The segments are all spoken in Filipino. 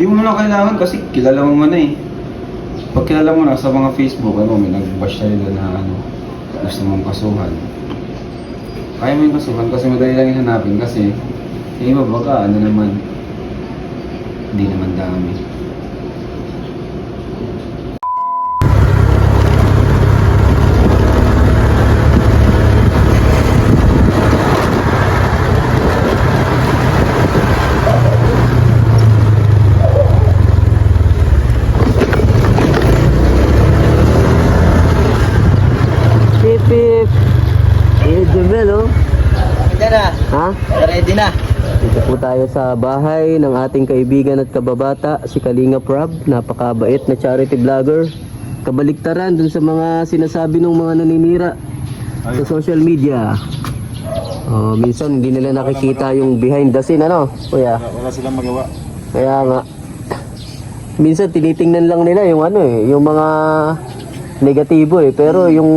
Di mo na kailangan kasi kilala mo man eh. Pag kilala mo na sa mga Facebook, ano, may nag-bash tayo na ano, gusto mong kasuhan. Kaya mo yung kasuhan kasi madali lang hanapin kasi yung iba baka ano naman, hindi naman dami. Pip, pip. Eh, Jumel, oh. Ready na. Ha? Ready na. Dito po tayo sa bahay ng ating kaibigan at kababata, si Kalinga Prab. Napakabait na charity vlogger. Kabaliktaran dun sa mga sinasabi ng mga naninira sa social media. Oh, minsan hindi nila nakikita yung behind the scene, ano? Kuya. Wala silang magawa. Kaya nga, minsan tinitingnan lang nila yung ano eh, yung mga negatibo eh. Pero yung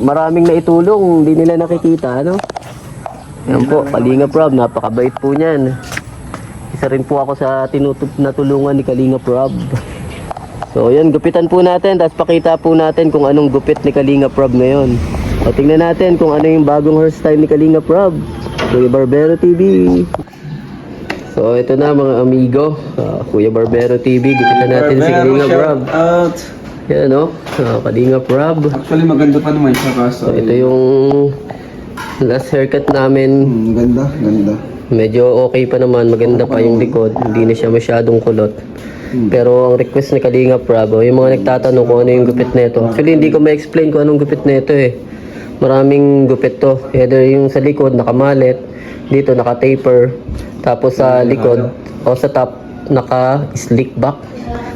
maraming naitulong, hindi nila nakikita, ano? Yan po, Kalinga Prab, napakabait po niyan. Isa rin po ako sa tinutup na tulungan ni Kalinga Prab. So yan, gupitan po natin, tapos pakita po natin kung anong gupit ni Kalinga Prab ngayon. O tingnan natin kung ano yung bagong hairstyle ni Kalinga Prab. Kuya Barbero TV. So ito na mga amigo, Ah, Kuya Barbero TV, gupitan natin si Kalinga Prab. out! Yan o, uh, Kalinga Prab. Actually maganda pa naman siya kaso. So ito yung last haircut namin. Hmm, ganda, ganda. Medyo okay pa naman, maganda pa yung likod, hindi na siya masyadong kulot. Pero ang request ni Kalinga Prabo, yung mga nagtatanong kung ano yung gupit nito. Actually, hindi ko ma-explain kung anong gupit nito eh. Maraming gupit to. Either yung sa likod, nakamalit. Dito, naka-taper. Tapos sa likod, o sa top, naka-slick back.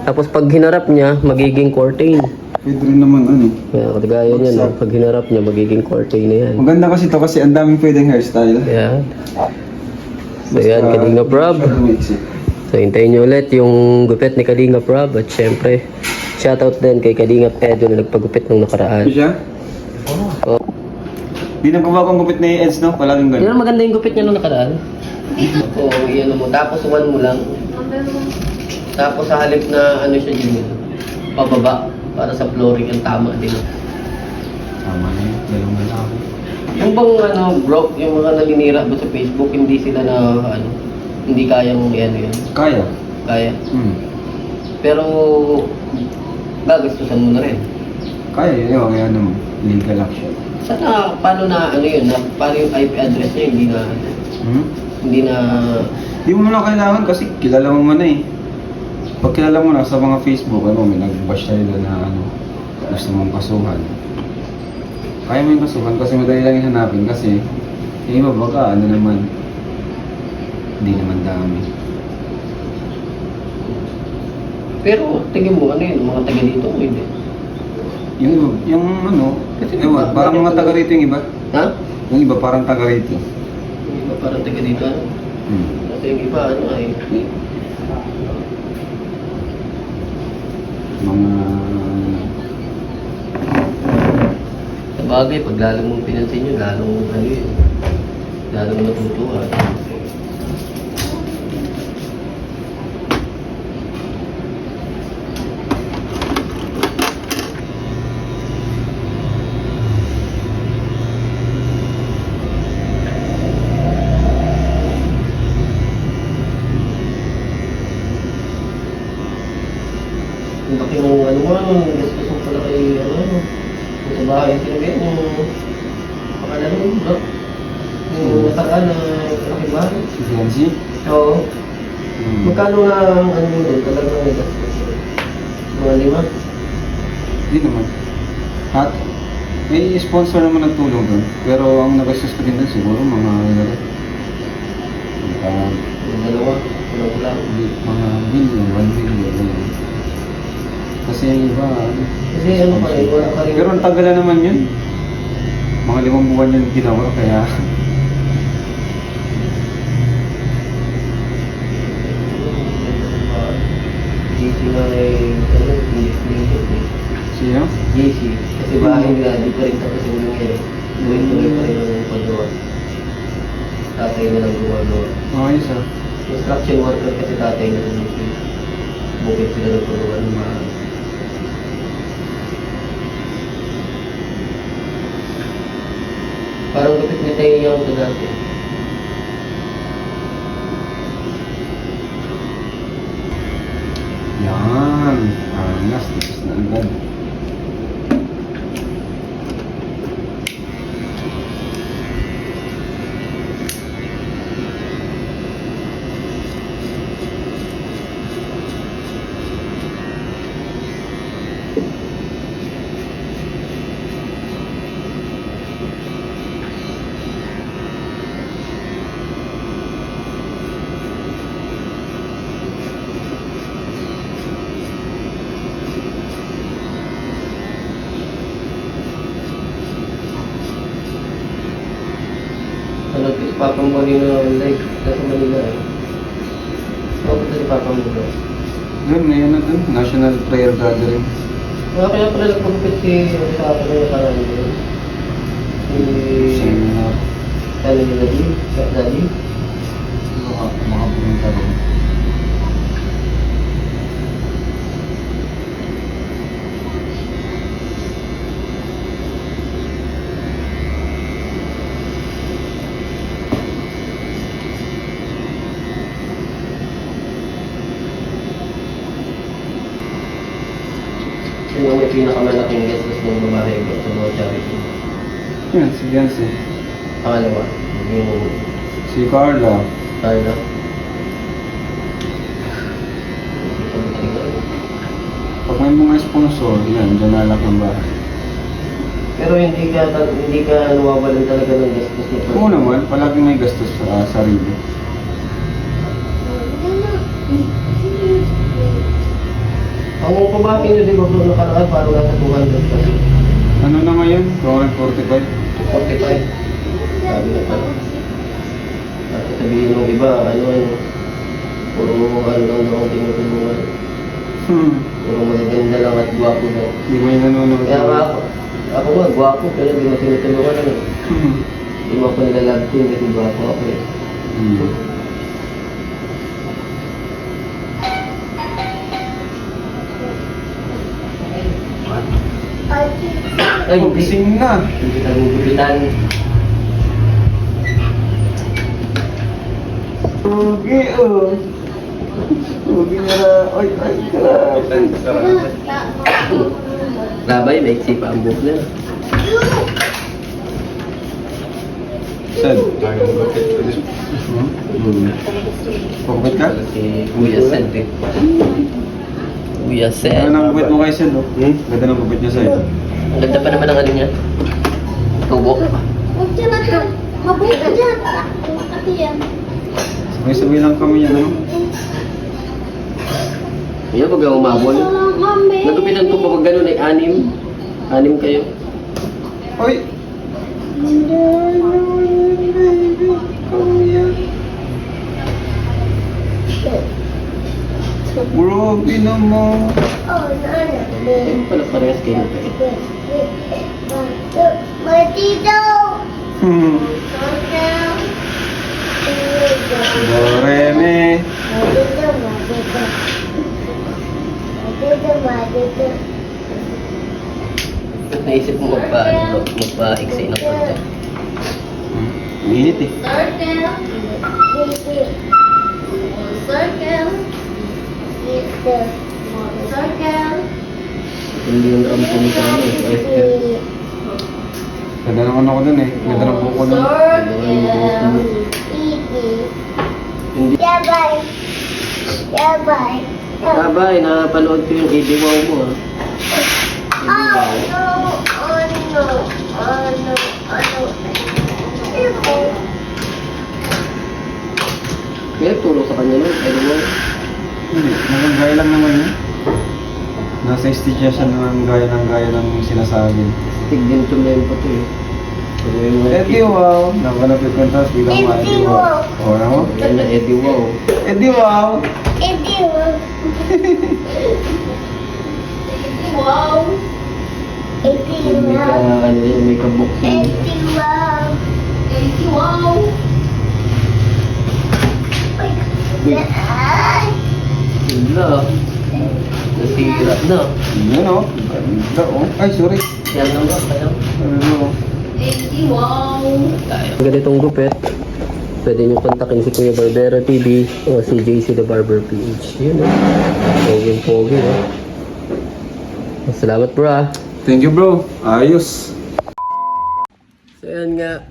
Tapos pag hinarap niya, magiging curtain. Pwede rin naman ano. Kaya kagaya niya, no? pag hinarap niya, magiging curtain na yan. Maganda kasi to kasi ang daming pwedeng hairstyle. Yan. So yan, Kalinga Prab. So, hintayin nyo ulit yung gupit ni Kalinga Prab at syempre, shoutout din kay Kalinga Edo na nagpagupit nung Ano nakaraan. siya? Oh. Di na bago ang gupit ni Eds, no? Palaging Yun ganun. ang maganda yung gupit niya nung nakaraan. Oo, oh, iyan mo. Tapos one mo lang. Tapos sa halip na ano siya yun, pababa para sa flooring ang tama din. Tama na yun. Dalawang na ako. Yung bang ano, bro, yung mga naninira ba sa Facebook, hindi sila na ano, hindi kayang ano yun, Kaya. kaya. Hmm. Pero, gagastusan mo na rin. Kaya yun. Yung kaya naman. Legal action. Sana, paano na, ano yun, na, paano yung IP address niya, hindi na, Hmm? hindi na, Di mo na kailangan kasi kilala mo man eh. Pag kilala mo na sa mga Facebook, ano, may nag-bash tayo na ano, gusto mong kasuhan. Kaya mo yung kasuhan kasi madali lang hanapin kasi yung iba baka ano naman, hindi naman dami. pero tingin mo, ano yun, mga taga dito o hindi? Yung iba, yung ano, Kasi ewan, iba- parang mga taga rito yung iba. Ha? Yung iba parang taga rito. Yung iba parang taga dito, ano? Hmm. Kasi yung iba, ano ay, Mga bagay, pag lalo mong pinansin nyo, lalong, ano yun, lalong natutuwa. Ang laki ng ano mo, gusto ko pala kay ano, sa bahay sinabi yung pangalan mo, bro. Yung nakaraan na laki bahay. si Fiancy. Oo. Hmm. Magkano nga ang ano mo doon? Talagang may gastos. Mga lima? Hindi naman. At may sponsor naman nagtulong doon. Pero ang nagastos ko din doon siguro mga ano rin. Mga, dalawa? Kulang kulang. mga billion, one billion. Kasi yung iba, ano. Kasi ano pa rin, wala pa rin. Pero ang tagal na naman yun. Mga limang buwan yung ginawa, kaya JC nga ay, ano, dito. siya. JC. Kasi bahay nila, di pa rin tapos yung nangyari. Tuloy-tuloy pa rin ang paggawa. Tatay na lang gumagawa. Ayos ah. Construction worker kasi tatay na dito. Bukit sila nagturuan ng mga... Parang lupit ni Tayo yung dati. Yan. Angas. Tapos na agad. Ano, si Papa Molino live nasa Manila eh. Ano si Papa Molino? Doon, may ano doon. National Prayer Gathering. Kaya kaya pala nagpagupit si sa akin na nakaraan yun. Si... Seminar. Ano yung Daddy? Sa Daddy? Mga, mga pumunta doon. Sino may pinakamalaking guestos ng babae ko sa mga charity? Yan, si Yancy. Pangalawa, yung Si Carla. Carla. Pag may mga sponsor, yan, dyan nalak ng bahay. Pero hindi ka hindi ka nawawalan talaga ng gastos nito. Oo naman, palaging may gastos sa sarili. Ang kumakin nyo, di ba, bro, nakaraan, parang nasa 200 kasi. Ano na ngayon? 245? 45. Sabi na pala. At sabihin ng iba, ano, ano, puro ano lang daw ang tinutulungan. Hmm. Puro magaganda lang at gwapo daw. Di ba yung nanonood? Kaya nga ako, ako nga, gwapo, pero di mo tinutulungan ano. Hmm. Di mo ako nilalab team kasi gwapo ako eh. Hmm. Ay, gising na. Hindi ka gugupitan. Ugi, oh. Ugi na na. Ay, ay, grabe. Labay, may sipa ang buhok nila. Saan? Hmm? Hmm. Pagkabit ka? Si Kuya Sen. eh. Kuya Sen. Ano nang gupit mo kay Sid, oh? Hmm? Ganda ng gupit niya sa'yo. Ang ganda pa naman ang ano niya. Tubo. Huwag ka na ka. Mabuhay ka dyan. Ate yan. Sabay-sabay lang kami yan, ano? Iya, pag umabol. Nagupitan ko pa pag ganun ay anim. Anim kayo. Oy! Grabe naman. Oh, nana. Ayun pala parehas kayo. Matito. Hmm. Doreme. Matito, matito. Matito, matito. Naisip mo magpa, magpa-iksi ng konti? Hmm. Init eh. Circle. Circle. Circle. Hindi yung drum po nito ano, Esther. Ganda naman ako dun eh. Ganda ng buko dun. Circle. Hindi. Yabay. Yabay. Sabay, napanood ko yung AD Wow mo ah. Oh no, lang naman yun. Nasa stage niya siya ng gaya ng gaya ng sinasabi. Tignan ko na yung pato eh. Ano yung mga Eddie Wow. Nakalapit ko tapos biglang ma Eddie Wow. O, ano mo? Yan na Eddie Wow. Eddie Wow. Edi wow. Edi Yung may ka, wow. ano yun, may ka-boxing. Edi wow. Edi wow. Ay, Wala. Nasira na. Yan o. Ganda o. Ay, sorry. Yan lang ba? Kaya? Ano? Ang ganitong gupit, pwede nyo kontakin si Kuya Barbero TV o si JC The Barber PH. Yun o. Poging pogi o. Salamat bro ah. Thank you bro. Ayos. So yan nga,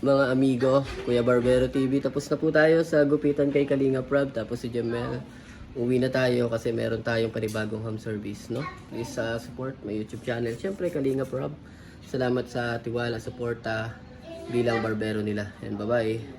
mga amigo, Kuya Barbero TV. Tapos na po tayo sa gupitan kay Kalinga Prab. Tapos si Jamel, uwi na tayo kasi meron tayong panibagong home service, no? Please sa support, may YouTube channel. Siyempre, Kalinga Prab. Salamat sa tiwala, suporta bilang barbero nila. And bye-bye.